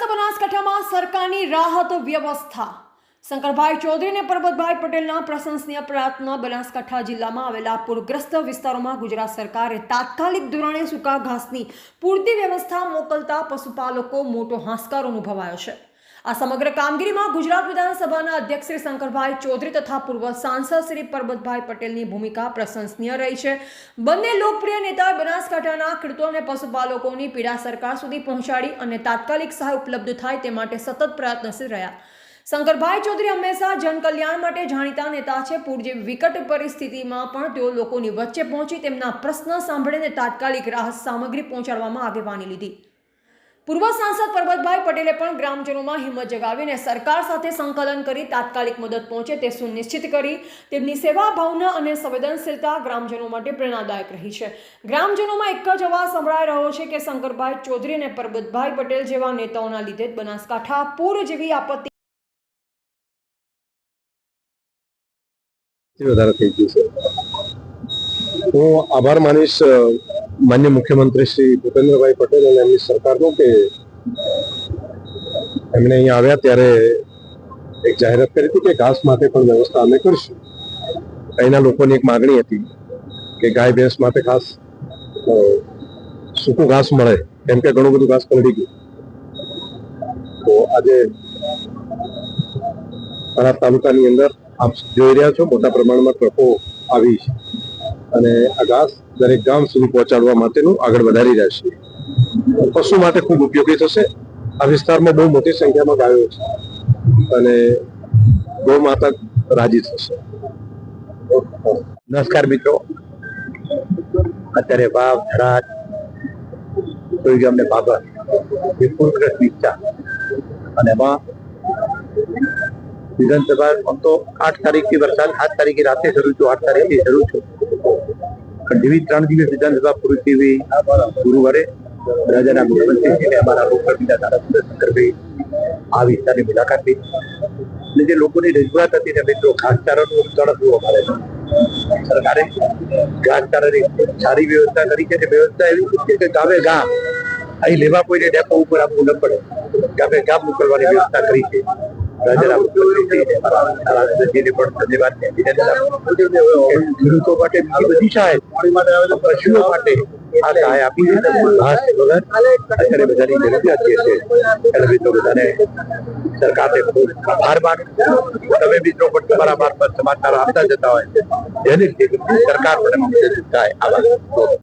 પ્રકારની રાહત વ્યવસ્થા. શંકરભાઈ ચૌધરી અને પરબતભાઈ પટેલના પ્રશંસનીય પ્રયત્ન બનાસકાંઠા જિલ્લામાં આવેલા પૂરગ્રસ્ત વિસ્તારોમાં ગુજરાત સરકારે તાત્કાલિક ધોરણે સૂકા ઘાસની પૂરતી વ્યવસ્થા મોકલતા પશુપાલકો મોટો હાંસકાર અનુભવાયો છે. આ સમગ્ર કામગીરીમાં ગુજરાત વિધાનસભાના અધ્યક્ષ શ્રી શંકરભાઈ ચૌધરી તથા પૂર્વ સાંસદ શ્રી પરબતભાઈ પટેલની ભૂમિકા પ્રશંસનીય રહી છે. બંને લોકપ્રિય નેતા બનાસકાંઠાના ખેડૂતો અને પશુપાલકોની પીડા સરકાર સુધી પહોંચાડી અને તાત્કાલિક સહાય ઉપલબ્ધ થાય તે માટે સતત પ્રયત્નશીલ રહ્યા. શંકરભાઈ ચૌધરી હંમેશા જનકલ્યાણ માટે જાણીતા નેતા છે. પૂર જેવી વિકટ પરિસ્થિતિમાં પણ તેઓ લોકોની વચ્ચે પહોંચી તેમના પ્રશ્ન સાંભળીને તાત્કાલિક રાહત સામગ્રી પહોંચાડવામાં આગેવાની લીધી. પૂર્વ સાંસદ પરબતભાઈ પટેલે પણ ગ્રામજનોમાં હિંમત જગાવીને સરકાર સાથે સંકલન કરી તાત્કાલિક મદદ પહોંચે તે સુનિશ્ચિત કરી તેમની સેવા, ભાવના અને સંવેદનશીલતા ગ્રામજનો માટે પ્રેરણાદાયક રહી છે. ગ્રામજનોમાં એક જ અવાજ સંભળાઈ રહ્યો છે કે શંકરભાઈ ચૌધરી અને પરબતભાઈ પટેલ જેવા નેતાઓના લીધે બનાસકાંઠા પૂર જેવી આપત્તિ વધારે થઈ ગયું છે. હું આભાર માનીશ માન્ય મુખ્યમંત્રી શ્રી ભૂપેન્દ્રભાઈ પટેલ અને એમની સરકારનું કે એમણે અહીંયા આવ્યા ત્યારે એક જાહેરાત કરી હતી કે ઘાસ માટે પણ વ્યવસ્થા અમે કરીશું. અહીંના લોકોની એક માગણી હતી કે ગાય, ભેંસ માટે ખાસ સૂકું ઘાસ મળે. કેમ કે ઘણું બધું ઘાસ પલળી ગયું. તો આજે થરાદ તાલુકાની અંદર આપ જોઈ રહ્યા છો, મોટા પ્રમાણમાં ટ્રકો આવી છે. અને આ ઘાસ દરેક ગામ સુધી પહોંચાડવા માટેનું આગળ વધારી રહ્યા છે પશુ માટે ખૂબ ઉપયોગી થશે. આ વિસ્તારમાં બહુ મોટી સંખ્યામાં ગાયો છે અને ગૌ માતા રાજી થશે. નમસ્કાર મિત્રો. અત્યારે વાવ થરાદ કોઈ ગામને બાબર વિપુલગ્રસ્ત વિસ્તાર અને એમાં વિધાનસભા આમ તો આઠ તારીખથી વરસાદ સાત તારીખે રાતે શરૂ છું આઠ તારીખથી શરૂ છું જેવી ત્રણ દિવસ વિધાનસભા પૂરી થઈ ગુરુવારે રાજાના મુખ્યમંત્રીશ્રી અમારા બીજા ધારાસભ્ય આ વિસ્તારની મુલાકાત લીધી. અને જે લોકોની રજૂઆત હતી ને મિત્રો ઘાસચારાનું તડપવું અમારે. સરકારે ઘાસચારાની સારી વ્યવસ્થા કરી છે કે વ્યવસ્થા એવી છે કે ગામે ગામ અહીં લેવા કોઈને ડેપો ઉપર આપવું ન પડે. ગામે ગામ મોકલવાની વ્યવસ્થા કરી છે. ખેડૂતો માટે બીજી પશુઓ માટે તમે મિત્રો પણ તમારા મારફત સમાચાર આપતા જતા હોય, જેની સરકાર